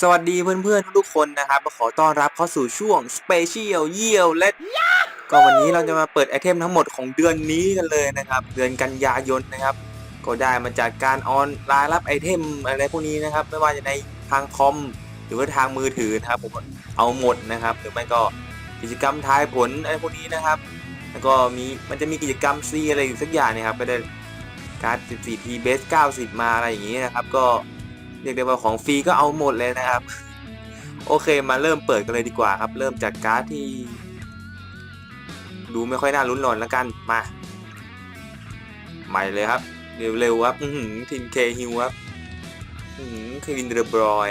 สวัสดีเพื่อนๆทุกๆคนนะครับขอต้อนรับเข้าสู่ช่วง Special เยี่ยวและก็วันนี้เราจะมาเปิดไอเทมทั้งหมดของเดือนนี้กันเลยนะครับ เดือนกันยายนนะครับ ก็ได้มาจากการออนไลน์รับไอเทมอะไรพวกนี้นะครับ ไม่ว่าจะในทางคอมหรือว่าทางมือถือนะครับผมเอาหมดนะครับหรือไม่ก็กิจกรรมทายผลอะไรพวกนี้นะครับ แล้วก็มีมันจะมีกิจกรรมซีอะไรอยู่สักอย่างเนะครับก็ได้การ์ด 14T Base 90 มาอะไรอย่างนี้นะครับ ก็ เรียกได้ว่าของฟรีก็เอาหมดเลยนะครับ โอเคมาเริ่มเปิดกันเลยดีกว่าครับ เริ่มจากการ์ดที่ ดูไม่ค่อยน่าลุ้นหลอนแล้วกันมา ใหม่เลยครับ เร็วๆครับทีมเคฮิวครับเควินเดอร์บรอย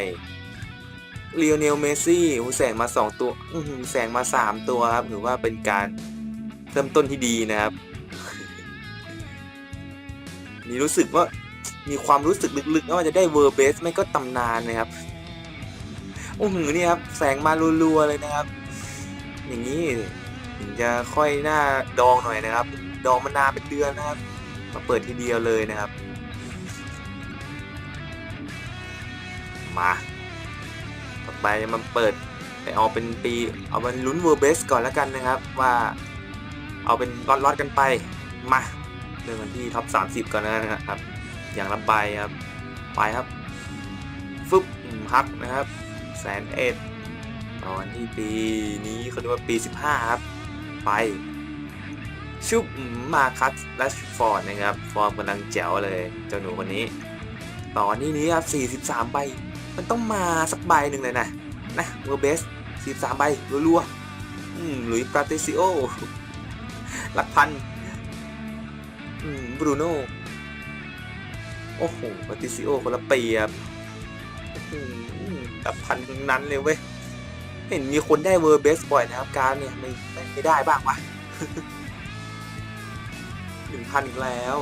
เลียวเนลเมซี่หูแสงมา 2 ตัวอื้อหือแสงมา 3 ตัวครับถือว่าเป็นการเริ่มต้นที่ดีนะครับมีรู้สึกว่า มีความรู้สึกลึกๆว่าจะได้เวอร์เบสไม่ก็ตำนานนะครับโอ้โหนี่ครับแสงมารัวๆเลยนะครับ อย่างนี้ถึงจะค่อยหน้าดองหน่อยนะครับ ดองมานานเป็นเดือนนะครับ มาเปิดทีเดียวเลยนะครับ มาต่อไปมาเปิดไปเอาเป็นปีเอาเป็นลุ้นเวอร์เบสก่อนแล้วกันนะครับ ว่าเอาเป็นล็อตๆกันไปมาเริ่มกันที่ท็อป 30 ก่อนแล้วนะครับ อย่างละใบครับ ไปครับ ฟึบฮักนะครับ แสนเอ็ด ตอนที่ปีนี้เขาเรียกว่าปี 15 ครับ ไป ชุบมาคัสแลชฟอร์ดนะครับ ฟอร์มกำลังแจ๋วเลย เจ้าหนูคนนี้ ตอนนี้นี้ครับ 43 ใบ มันต้องมาสักใบหนึ่งเลยนะ นะเวอร์เบส 43 ใบรัวๆอืมหลุยส์ปราเตซิโอหลักพันอืมบรูโน่ โอ้โหปาติซิโอคนละปีครับอืมกับพันทั้งนั้นเลยเว้ย เห็นมีคนได้เวอร์เบสบ่อยนะครับ การเนี่ยไม่ไม่ไม่ได้บ้างวะหนึ่งพันอีกแล้ว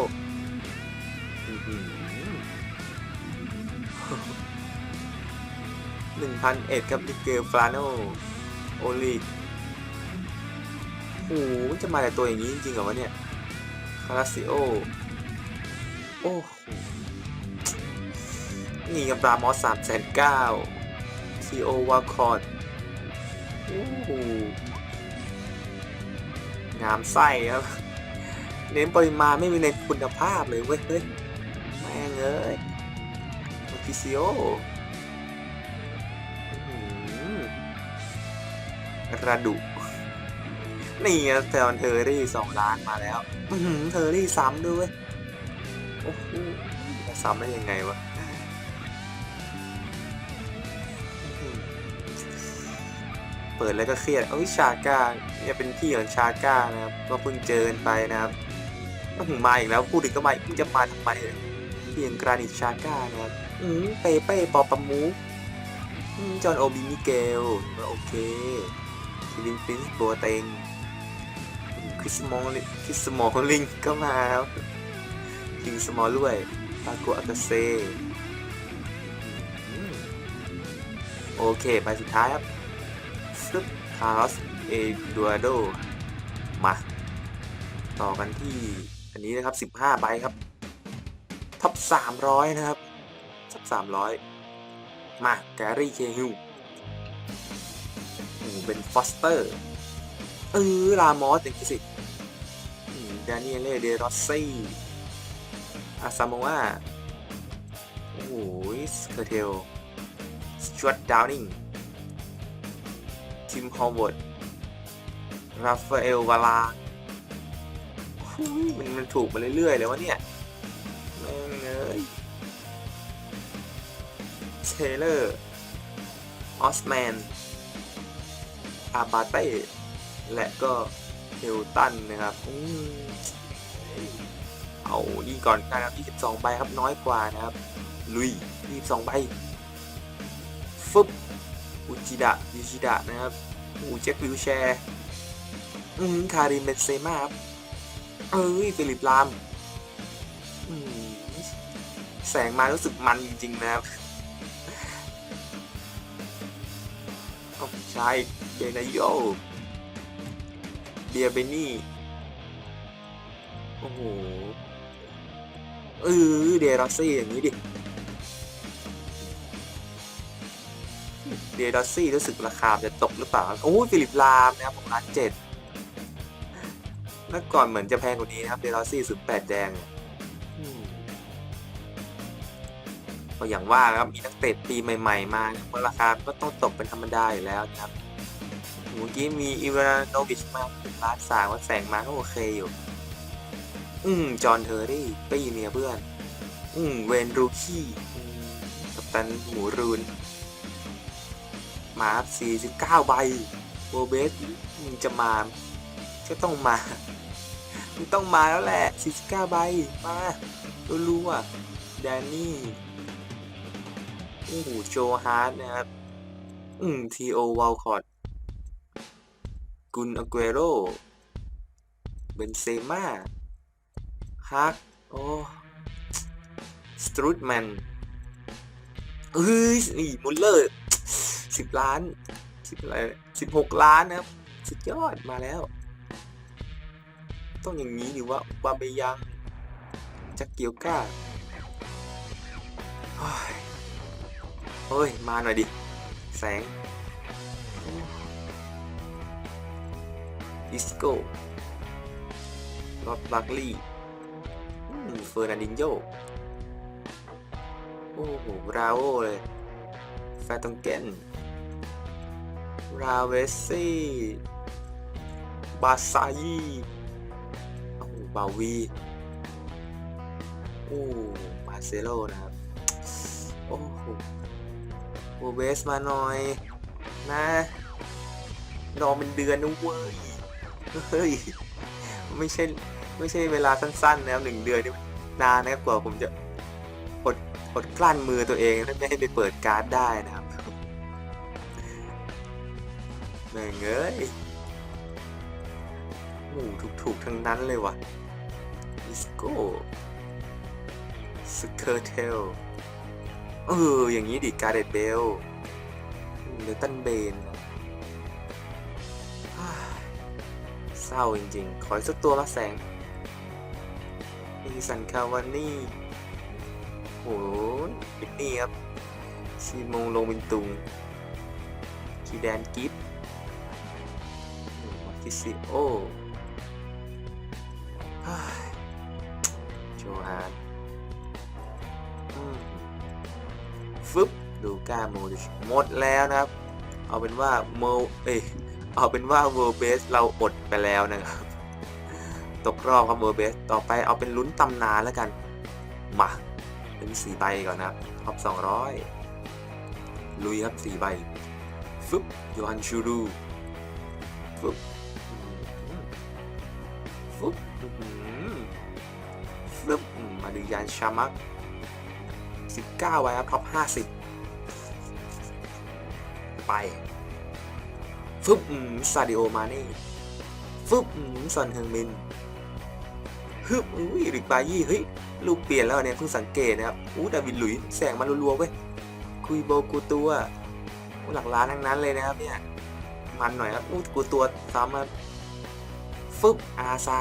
หนึ่งพันเอ็ดครับดิเกลฟลาโนโอลิโอ้โหมันจะมาแต่ตัวอย่างนี้จริงๆเหรอวะเนี่ย คาราซิโอ โอ้โห นี่กับปรามอสสามแสนเก้าซีโอวาคอร์ดงามไส้ครับ เน้นปริมาณไม่มีในคุณภาพเลยเว้ยเฮ้ยแม่งเอ้ยมาคิซิโอระดุ นี่แซอนเทอร์รี่สองล้านมาแล้วเทอร์รี่ซ้ำด้วยโอ้โหซ้ำได้ยังไงวะ เปิดแล้วก็เครียดเอ้ยชาก้าเนี่ยเป็นพี่ของชาก้านะครับก็เพิ่งเจอไปนะครับก็ถึงมาอีกแล้วพูดถึงก็มาอีกจะมาทำไมเพี่ของกรานิชาก้านะครับอืมเปเป้ปอปามูจอห์นโอบิมิเกลก็โอเคคิรินฟินส์โบเตงคริสมอลคริสมอลลิงก็มาครับคิงสมอลด้วยปาโกอากาเซโอเค ไปสุดท้ายครับ ซึบคาร์สเอดูอาโดมาต่อกันที่อันนี้นะครับ 15 ใบครับท็อป300 นะครับท็อป300 มาแกรี่เคฮิวเป็นฟอสเตอร์ เออรามอสอย่างที่สิดานิเอเลเดรอสซี่อาซามอาโอ้โหเคเทลสจวตดาวนิง ทิม ฮอร์ด ราฟาเอล วาลามันมันถูกมาเรื่อยๆเลยวะเนี่ยแม่งเอ้ยเทเลอร์ ออสแมน อาบาเต้ และก็เฮลตันนะครับอเอานี่ก่อนนะครับ 22 ใบครับน้อยกว่านะครับ ลุย 22 ใบฟึบ อุจิดะยูจิดะนะครับอูเจ็ควิวแชร์อืมคาริมเบนเซม่าครับเอ้ยฟิลิปลามอืมแสงมารู้สึกมันจริงๆนะครับโอ้ใช่เดนายโยเบียเบนี่โอ้โหเออเดรอซี่อย่างนี้ดิ เดดอสซี่รู้สึกราคาจะตกหรือเปล่า โอ้ยฟิลิปลามนะครับผมล้านเจ็ดแล้วก่อนเหมือนจะแพงกว่านี้นะครับเดดอสซี่สุดแปดแดงอืมก็อย่างว่านะครับมีนักเตะปีใหม่ ๆ มาเพราะราคาก็ต้องตกเป็นธรรมดาอยู่แล้วนะครับเมื่อกี้มีอีวานโนวิชมาเป็นล้านสามว่าแสงมาก็โอเคอยู่ อืมจอห์นเทอร์รี่ปีเมียเพื่อน อืมเวนรูคี้อืมกัปตันหมูรูน มาครับ49 ใบโบเบสมึงจะมาก็ต้องมามึงต้องมาแล้วแหละ 49 ใบ มารู้ๆอะแดนนี่โอ้โหโจฮาร์ดนะครับ อืมทีโอวอลคอตกุนอเกโรเบนเซม่าฮัก โอ้สตรูทแมนเฮ้ยนี่มุลเลอร์ สิบล้านสิบอะไรสิบหกล้านนะครับ สุดยอดมาแล้ว ต้องอย่างนี้หรือว่าบาเบยังจักเกียวก้าเฮ้ย มาหน่อยดิ แสงดิสโก้รอดบักลี่เฟอร์นันดินโยโอ้โหราโอเลยแฟตองเกน ราเวสซี่บาซายีโอ้บาวีโอ้มาเซโลนะครับ โอ้โหโอเวสมาหน่อย นะรอเป็นเดือนนะเว้ย เฮ้ย ไม่ใช่ ไม่ใช่เวลาสั้นๆนะครับหนึ่งเดือนนี่นานนะครับกว่าผมจะอดอดกลั้นมือตัวเอง ไม่ให้ไปเปิดการ์ดได้นะครับ แม่งเอ้ยโอ้ถูกๆทั้งนั้นเลยว่ะดิสโก้สเคอร์เทลเออ อย่างนี้ดิการเดตเบลเลตันเบนเศร้าจริงๆ ขออีกสักตัวละแสงมีสันคาวานี่โหบินนี่ครับซีมงลงบินตุงคีแดนกิฟ วิซิโอเฮ้ยโจฮานฟึบดูก้าโมดิชหมดแล้วนะครับ เอาเป็นว่าโมเอ้ยเอาเป็นว่า World Base เราอดไปแล้วนะครับ ตกรอบครับ World Base ต่อไปเอาเป็นลุ้นตำนานแล้วกัน มาเป็นสี่ใบก่อนนะครับท็อป200ลุยครับสี่ใบฟึบโยฮันชูรูฟึบ ยานชามัก 19 ไว้ครับ ท็อป 50 ไป ฟึบซาดิโอ มาเน่ฟึบซอนเฮงมินฮึบอุ้ยริบายี่เฮ้ยรูปเปลี่ยนแล้วเนี่ยเพิ่งสังเกตนะครับอู้ดาวิดหลุย แสงมารัวๆเว้ย คุยโบกูตัวหลักล้านทั้งนั้นเลยนะครับเนี่ย มันหน่อยครับอู้กูตัวซ้ำครับฟึบอาซา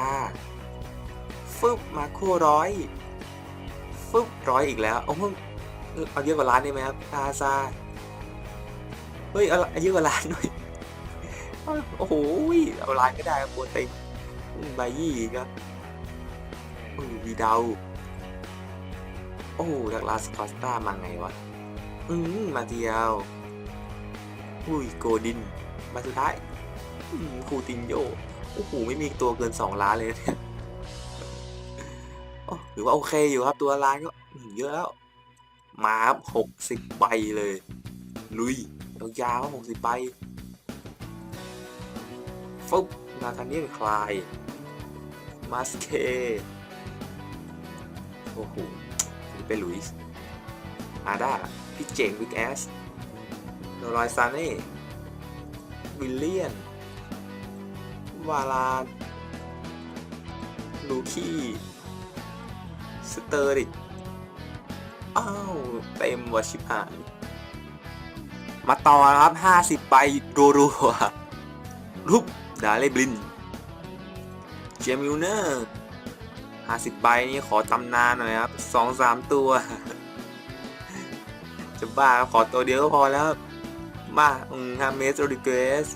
ฟึบมาโคร้อย ฟึบร้อยอีกแล้วเอาเพิ่งเอาเยอะกว่าล้านได้ไหมครับอาซาเฮ้ยเอาเยอะกว่าล้านหน่อยโอ้โหเอาล้ายก็ได้ครับโปรเต็งใบยี่อีก็อือวีดาวโอ้ดักลาสคอสตามาไงวะอืมมาเดียวอุ้ยโกดิน มาสุดท้ายอืมคูตินโยโอ้โหไม่มีตัวเกิน 2 ล้านเลยเนี่ย โอ้หรือว่าโอเคอยู่ครับตัวล้านก็เยอะแล้ว มาครับหกสิบใบเลย ลุยยาวๆหกสิบใบฟึบนาธานียลคลายมาสเคโอ้โหเป็นลุยส์อาด้าพี่เจงวิกแอสโนรอยซาเน่วิลเลียน วาลานลูคี้ สเตอร์ดิอ้าวเต็มวชิบหาย มาต่อนะครับ50ใบรัวๆรูปดาเลบลิน เจมิลเนอร์ห้าสิบใบนี่ขอตำนานหน่อยครับสองสามตัว จะบ้าขอตัวเดียวก็พอแล้ว มาอืมฮาเมสโรดิเกส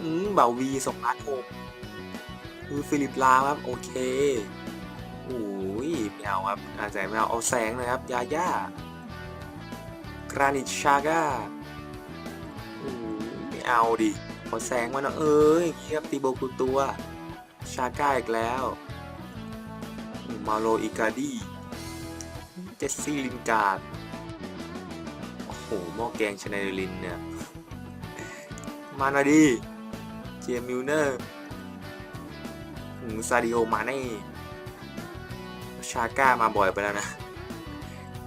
อืมเบาวีสองล้านหกคือฟิลิปลาครับ โอเคโอ้ เอาครับอาจจะไม่เอาเอาแสงนะครับ ยาย่ากรานิชชาก้าอ้ยไม่เอาดิขอแสงมาหน่อยเอ้ยเงียบตีโบกูตัว ชาก้าอีกแล้ว มาโลอิกาดีเจสซี่ลินการ์ดโอ้โหหม้อแกงชานลลินเนี่ย มาหน่อยดิเจมิลเนอร์หืมซาดิโอมาเน่าก้ามาบ่อยไปแล้วนะ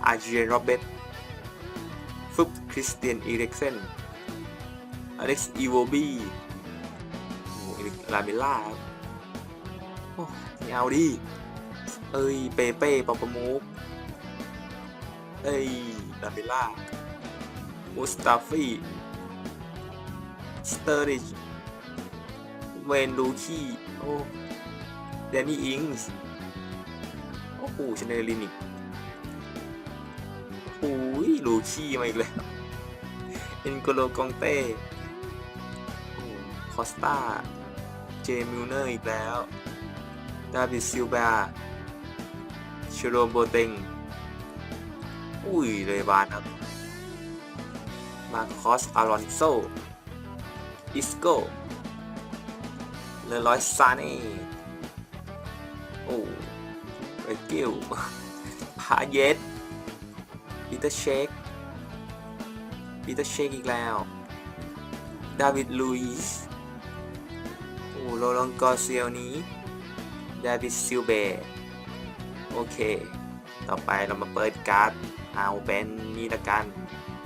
อาร์เจนโรเบตฟึบคริสเตียนอีเร็กเซนอเล็กซ์อีโวบีโอ้โหลาเบลล่าครับโอ้ไม่เอาดิ เอ้ย เปเป้ปอปมูกเอ้ย ลาเบลล่ามุสตาฟีสเตอริช เวนลูคีโอ้ แดนนี่อิงส์ โอ้ชเนลินิกโอ้ยลูคีมาอีกแล้วเอ็นโกโลกองเต้คอสตาเจมิลเนอร์อีกแล้วดาวิดซิลบาชโรโบเตงอุ้ยเลยบานครับ มาคอสอารอนโซอิสโกเลรอยซาเน่โอ้ อกิลพาเยสปีเตอร์เชคปีเตอร์เชคอีกแล้ว ดาวิดลุยส์โอ้โรลองกอเซียลนี้ ดาวิดซิลเบโอเค ต่อไปเรามาเปิดการ์ด เอาเป็นนี่ละกัน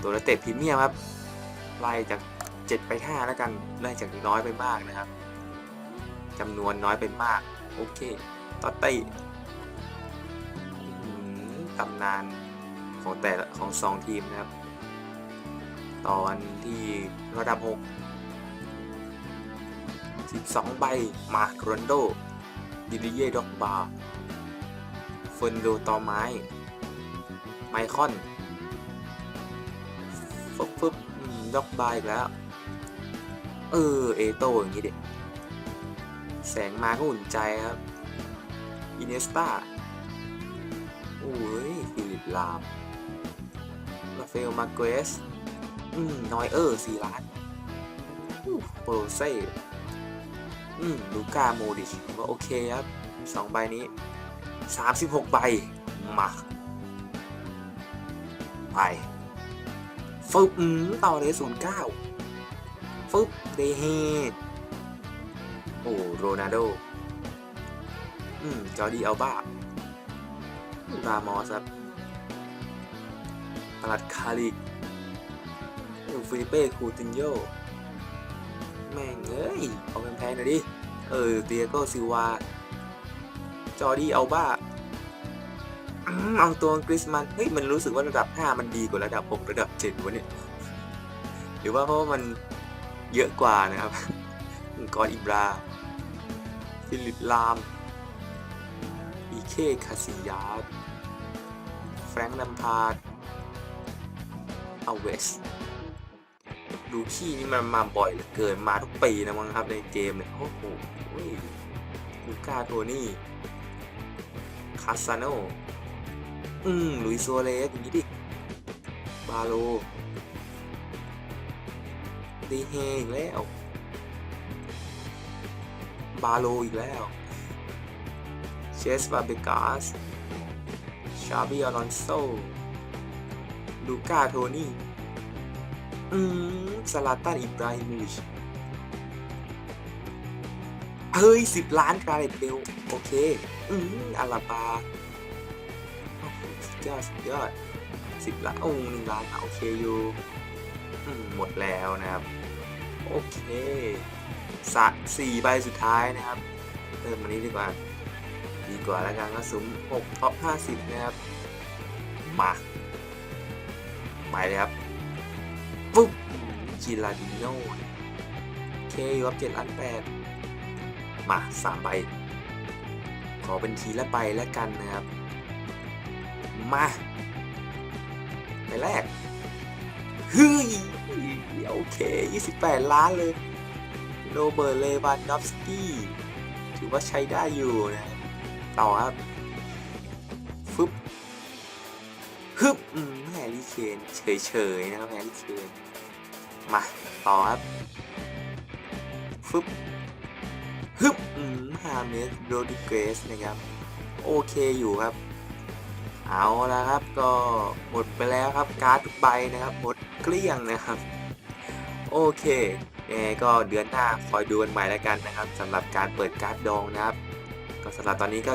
ตัวเตะพรีเมียมครับ ไล่จาก 7 ไป 5 แล้วกัน ไล่จากน้อยไปมากนะครับจำนวนน้อยไปมาก โอเค ต่อเต้อื้อหือ ตำนานของแต่ของสองทีมนะครับ ตอนที่ระดับ 6 12 ใบ มาโรนโด ดิลิเย่ด็อกบาร์เฟนโดตอไม้ ไมคอนฟึบฟึบด็อกบายอีกแล้ว เออ เอโตอย่างนี้เด็กแสงมาก็อุ่นใจครับ อินเนสตาโอ้ยฟิ ลามราเฟลมาเกสอืมนอยเออร์สี่ล้านอู้โปรเซ่อืมลูกาโมดิชก็โอเคครับสองใบนี้36ใบ มาไปฟึบอืมต่อเลยศูนย์เก้าฟึบเดเฮโอ้โรนัลโดอืมจอร์ดีอัลบ้ารามอสครับ ตลัดคาริกโอ้ฟิลิเป้คูตินโยแม่งเอ้ยเอาแพงๆหน่อยดิ เออเตียโกซิวา จอร์ดีอัลบ้าเอาตัวกริสมัน เฮ้ย มันรู้สึกว่าระดับ 5 มันดีกว่าระดับ 6 ระดับ 7วะเนี่ย หรือว่าเพราะว่ามันเยอะกว่านะครับกอนอิบรา ฟิลิปลาม อีเคคาซิยาสแฟรงค์ลัมพาร์ เอาเวสดูขี้นี่มันมาบ่อยเหลือเกินมาทุกปีนะมั้งครับในเกมเนี่ยโอ้โหลูก้าโทนี่คาสซาโนอืมลุยโซเลสอย่างนี้ดิ บาโลดีเฮอีกแล้ว บาโลอีกแล้ว เชสบาเบกาส ชาบิอลอนโซ ลูก้าโทนี่ อืมซาลาตันอิบราฮิโมวิชเฮ้ยสิบล้านกาเรตเบลโอเค อืมอาลาบาโอ้โหสุดยอดสุดยอดสิบล้านโอ้หนึ่งล้านอะโอเคอยู่อืมหมดแล้วนะครับ โอเคสักสี่ใบสุดท้ายนะครับเริ่มวันนี้ดีกว่า ดีกว่าแล้วกันก็สุ่มหกท็อปห้าสิบนะครับมา ไปเลยครับปุ๊บจิลาดิโน่เคอยู่ครับเจ็ดล้านแปดมาสามใบ ขอเป็นทีละใบแล้วกันนะครับ มาใบแรกเฮ้ยโอเค 28 ล้านเลยโรเบิร์ตเลวานดอฟสกี้ถือว่าใช้ได้อยู่นะ ต่อครับ เคนเฉยๆนะครับแฮร์รี่เคนมาต่อครับฟึบฮึบฮาเมสโรดิเกสนะครับ โอเคอยู่ครับ เอาละครับก็หมดไปแล้วครับการ์ดทุกใบนะครับหมดเกลี้ยงนะครับ โอเคยังไงก็เดือนหน้าคอยดูกันใหม่แล้วกันนะครับสำหรับการเปิดการ์ดดองนะครับ ก็สำหรับตอนนี้ก็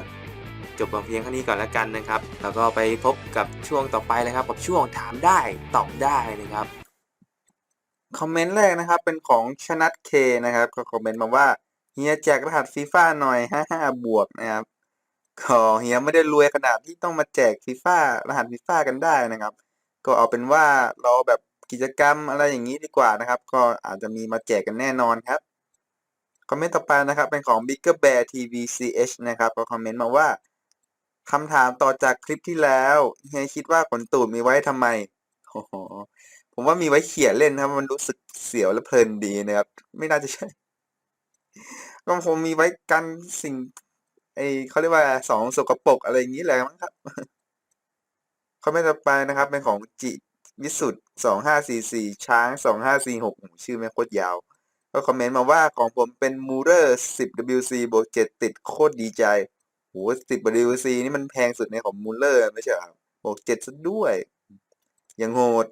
จบมาเพียงเท่านี้ก่อนแล้วกันนะครับ แล้วก็ไปพบกับช่วงต่อไปเลยครับกับช่วงถามได้ตอบได้นะครับคอมเมนต์แรกนะครับ เป็นของชนัทเคนะครับก็คอมเมนต์มาว่าเฮียแจกรหัสฟีฟ่าหน่อย55บวกนะครับก็เฮียไม่ได้รวยขนาดที่ต้องมาแจกฟีฟ่ารหัสฟีฟ่ากันได้นะครับ ก็เอาเป็นว่าเราแบบกิจกรรมอะไรอย่างนี้ดีกว่านะครับ ก็อาจจะมีมาแจกกันแน่นอนครับคอมเมนต์ต่อไปนะครับเป็นของ Bigger Bear TVCH นะครับก็คอมเมนต์มาว่า คำถามต่อจากคลิปที่แล้วเฮียคิดว่าขนตูดมีไว้ทำไมโอ้โหผมว่ามีไว้เขี่ยเล่นครับมันรู้สึกเสียวและเพลินดีนะครับ ไม่น่าจะใช่ ก็คงมีไว้กันสิ่ง ไอเขาเรียกว่าสองสกปรกอะไรอย่างนี้แหละมั้งครับคอมเมนต์ต่อไปนะครับ เป็นของจิวิสุทธ์สองห้าสี่สี่ช้างสองห้าสี่หกชื่อแม่โคตรยาว ก็คอมเมนต์มาว่าของผมเป็นมูเรอร์สิบ WC บวกเจ็ดติดโคตรดีใจ โหสิบ WC นี่มันแพงสุดในของมูเลอร์ไม่ใช่ครับบวกเจ็ดซะด้วย ยังโหด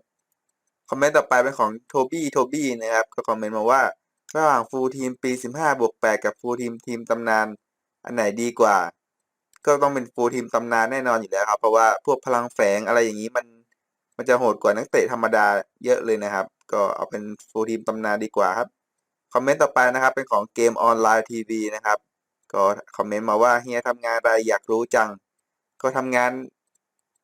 คอมเมนต์ต่อไปเป็นของโทบี้โทบี้นะครับ ก็คอมเมนต์มาว่า ระหว่างฟูลทีมปี15บวก8กับฟูลทีมทีมตำนาน อันไหนดีกว่า ก็ต้องเป็นฟูลทีมตำนานแน่นอนอยู่แล้วครับ เพราะว่าพวกพลังแฝงอะไรอย่างนี้มัน มันจะโหดกว่านักเตะธรรมดาเยอะเลยนะครับ ก็เอาเป็นฟูลทีมตำนานดีกว่าครับ คอมเมนต์ต่อไปนะครับเป็นของเกมออนไลน์ทีวีนะครับ ก็คอมเมนต์มาว่าเฮียทำงานอะไรอยากรู้จัง ก็ทำงาน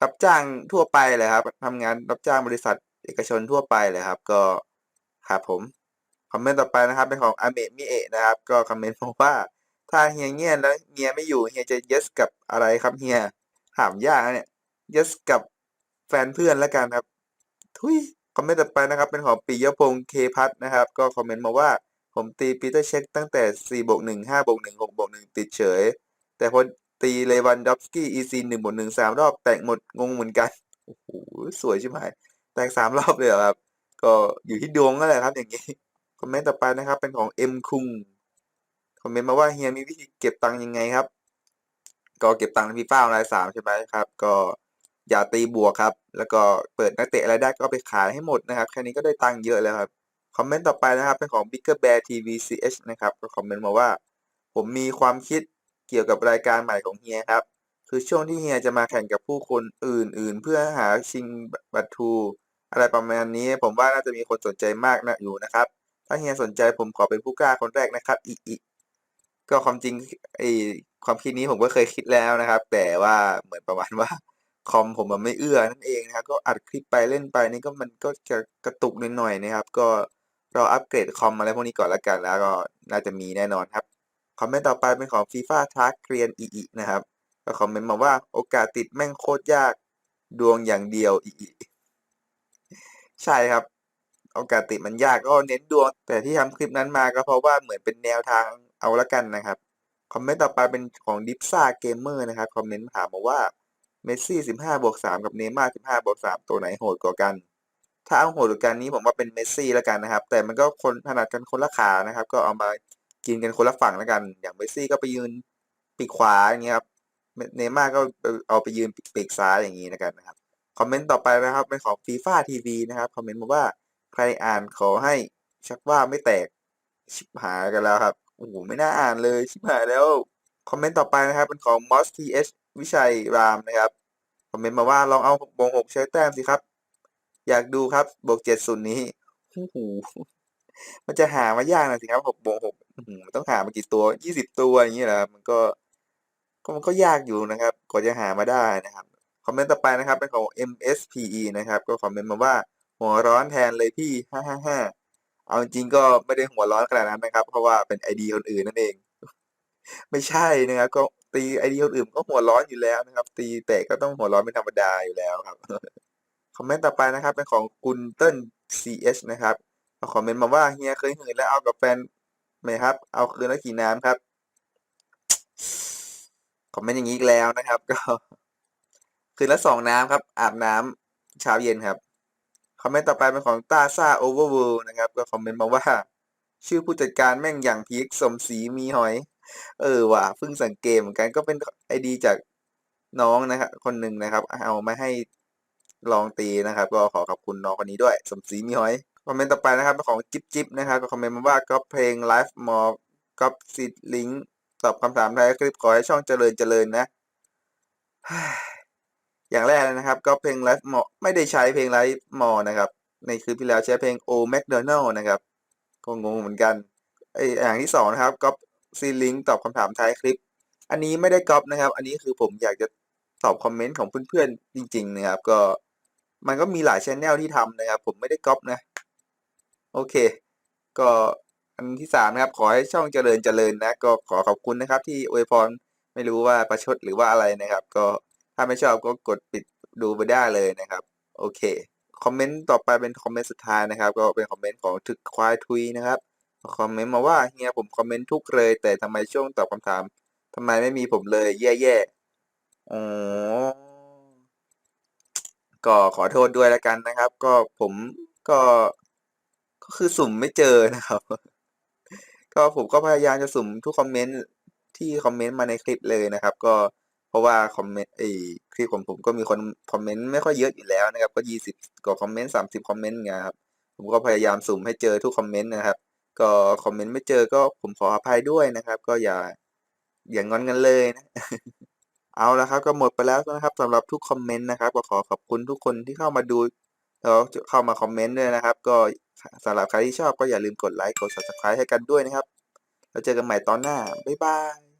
รับจ้างทั่วไปเลยครับทำงานรับจ้างบริษัทเอกชนทั่วไปเลยครับ ก็ครับผมคอมเมนต์ต่อไปนะครับเป็นของอเมมิเอะนะครับ ก็คอมเมนต์บอกว่า ถ้าเฮียเงียบแล้วเฮียไม่อยู่เฮียจะ yes กับอะไรครับเฮียถามยากนะเนี่ย yes กับแฟนเพื่อนแล้วกันครับทุยคอมเมนต์ต่อไปนะครับ เป็นของปิยพงษ์เคพัทนะครับ ก็คอมเมนต์มาว่า ผมตีปีเตอร์เช็คตั้งแต่4บวก1 5บวก1 6บวก1ติดเฉย แต่พอตีเลวันดอฟสกี้ EC 1บวก1 3รอบแตกหมดงงเหมือนกัน โอ้โห สวยใช่ไหมแตกสามรอบเลยเหรอครับ ก็อยู่ที่ดวงนั่นแหละครับอย่างนี้คอมเมนต์ต่อไปนะครับ เป็นของเอ็มคุงคอมเมนต์มาว่าเฮียมีวิธีเก็บตังค์ยังไงครับ ก็เก็บตังค์ในฟีฟ่าออนไลน์สามใช่ไหมครับ ก็อย่าตีบวกครับ แล้วก็เปิดนักเตะอะไรได้ก็ไปขายให้หมดนะครับ แค่นี้ก็ได้ตังค์เยอะแล้วครับ คอมเมนต์ต่อไปนะครับ เป็นของ Bigger Bear TVCH นะครับก็คอมเมนต์มาว่า ผมมีความคิดเกี่ยวกับรายการใหม่ของเฮียครับ คือช่วงที่เฮียจะมาแข่งกับผู้คนอื่น ๆ เพื่อหาชิงบัตรทูอะไรประมาณนี้ ผมว่าน่าจะมีคนสนใจมากนะอยู่นะครับ ถ้าเฮียสนใจผมขอเป็นผู้กล้าคนแรกนะครับอีอีก็ความจริงไอความคิดนี้ผมก็เคยคิดแล้วนะครับ แต่ว่าเหมือนประมาณว่าคอมผมมันไม่เอื้อนั่นเองนะครับก็อัดคลิปไปเล่นไปนี่ก็มันก็จะกระตุกนิดหน่อยนะครับ ก็ เรออัปเกรดคอมอะไรพวกนี้ก่อนละกัน แล้วก็น่าจะมีแน่นอนครับ คอมเมนต์ต่อไปเป็นของ FIFA t a s k เกรียนอีนะครับ ก็คอมเมนต์มาว่าโอกาสติดแม่งโคตรยากดวงอย่างเดียวอีใช่ครับ โอกาสติดมันยากก็เน้นดวง แต่ที่ทำคลิปนั้นมาก็เพราะว่าเหมือนเป็นแนวทางเอาละกันนะครับ คอมเมนต์ต่อไปเป็นของดิฟซ่าเกมเมอร์นะครับ คอมเมนต์ถามมาว่าเมสซี่สิบห้าบวกสามกับเนย์ม่าสิบห้าบวกสามตัวไหนโหดกว่ากัน ถ้าเอาโหดกว่ากันนี้ผมว่าเป็นเมสซี่แล้วกันนะครับ แต่มันก็คนถนัดกันคนละขานะครับ ก็เอามากินกันคนละฝั่งแล้วกัน อย่างเมสซี่ก็ไปยืนปีกขวาอย่างเงี้ยครับเนม่าก็เอาไปยืนปีกซ้ายอย่างนี้นะครับนะครับคอมเมนต์ต่อไปนะครับเป็นของฟีฟ่าทีวีนะครับคอมเมนต์มาว่าใครอ่านขอให้ชักว่าไม่แตกชิบหายกันแล้วครับโอ้โหไม่น่าอ่านเลยชิบหายแล้วคอมเมนต์ต่อไปนะครับเป็นของ m o s t h วิชัยรามนะครับคอมเมนต์มาว่าลองเอาบวกหกใช้แต้มสิครับ อยากดูครับบวกเจ็ดศูนย์นี้โอ้โหมันจะหามายากนะสิครับหกบวกหกมันต้องหามากี่ตัวยี่สิบตัวอย่างนี้แหละมันก็ก็มันก็ยากอยู่นะครับกว่าจะหามาได้นะครับ คอมเมนต์ต่อไปนะครับเป็นของ MSPE นะครับ ก็คอมเมนต์มาว่า หัวร้อนแทนเลยพี่ฮ่าฮ่าฮ่าเอาจริงก็ไม่ได้หัวร้อนขนาดนั้นนะครับ เพราะว่าเป็นไอดีคนอื่นนั่นเอง ไม่ใช่นะครับ ก็ตีไอดีคนอื่นก็หัวร้อนอยู่แล้วนะครับ ตีแตกก็ต้องหัวร้อนเป็นธรรมดาอยู่แล้วครับ คอมเมนต์ต่อไปนะครับ เป็นของกุนเติ้ล ch นะครับมาคอมเมนต์มาว่าเฮียเคยหืนแล้วเอากับแฟนไหมครับ เอาคืนแล้วกี่น้ำครับคอมเมนต์อย่างนี้อีกแล้วนะครับ ก็ คืนละสองน้ำครับ อาบน้ำเช้าเย็นครับคอมเมนต์ต่อไปเป็นของต้าซ่าโอเวอร์เวลนะครับ ก็คอมเมนต์มาว่า ชื่อผู้จัดการแม่งอย่างพีคสมศรีมีหอย เออว่ะเพิ่งสังเกตเหมือนกันก็เป็นไอดีจากน้องนะครับคนหนึ่งนะครับ เอามาให้ ลองตีนะครับ ก็ขอขอบคุณน้องคนนี้ด้วย สมศรีมีหอยคอมเมนต์ต่อไปนะครับเป็นของจิ๊บจิ๊บนะครับก็คอมเมนต์มาว่าก็เพลงไลฟ์มอก็ซิดลิงตอบคำถามท้ายคลิปขอให้ช่องเจริญเจริญนะอย่างแรกนะครับ ก็เพลงไลฟ์มอไม่ได้ใช้เพลงไลฟ์มอนะครับ ในคลิปที่แล้วใช้เพลงโอแมคโดนัลนะครับก็งงเหมือนกันไออย่างที่สองนะครับก็ซีลิงตอบคำถามท้ายคลิป อันนี้ไม่ได้ก๊อปนะครับ อันนี้คือผมอยากจะตอบคอมเมนต์ของเพื่อนๆจริง ๆ นะครับ ก็ มันก็มีหลายชแนลที่ทำนะครับ ผมไม่ได้ก๊อปนะ โอเค ก็อันที่สามนะครับ ขอให้ช่องเจริญเจริญนะ ก็ขอขอบคุณนะครับ ที่อวยพรไม่รู้ว่าประชดหรือว่าอะไรนะครับ ก็ถ้าไม่ชอบก็กดปิดดูไปได้เลยนะครับ โอเคคอมเมนต์ต่อไปเป็นคอมเมนต์สุดท้ายนะครับ ก็เป็นคอมเมนต์ของถึกควายทุยนะครับคอมเมนต์มาว่าเฮียผมคอมเมนต์ทุกเลย แต่ทำไมช่วงตอบคำถามทำไมไม่มีผมเลย แย่ๆอ๋อ ก็ขอโทษด้วยแล้วกันนะครับ ก็ผมก็ก็คือสุ่มไม่เจอนะครับ ก็ผมก็พยายามจะสุ่มทุกคอมเมนต์ที่คอมเมนต์มาในคลิปเลยนะครับ ก็เพราะว่าคอมเมนต์ไอคลิปของผมก็มีคนคอมเมนต์ไม่ค่อยเยอะอยู่แล้วนะครับ ก็ยี่สิบกว่าคอมเมนต์สามสิบคอมเมนต์เงี้ยครับผมก็พยายามสุ่มให้เจอทุกคอมเมนต์นะครับ ก็คอมเมนต์ไม่เจอก็ผมขออภัยด้วยนะครับ ก็อย่าอย่างอนกันเลยนะ เอาละครับก็หมดไปแล้วนะครับสำหรับทุกคอมเมนต์นะครับก็ขอขอบคุณทุกคนที่เข้ามาดูแล้วเข้ามาคอมเมนต์ด้วยนะครับ ก็สำหรับใครที่ชอบก็อย่าลืมกดไลค์กด subscribe ให้กันด้วยนะครับ แล้วเจอกันใหม่ตอนหน้า บ๊ายบาย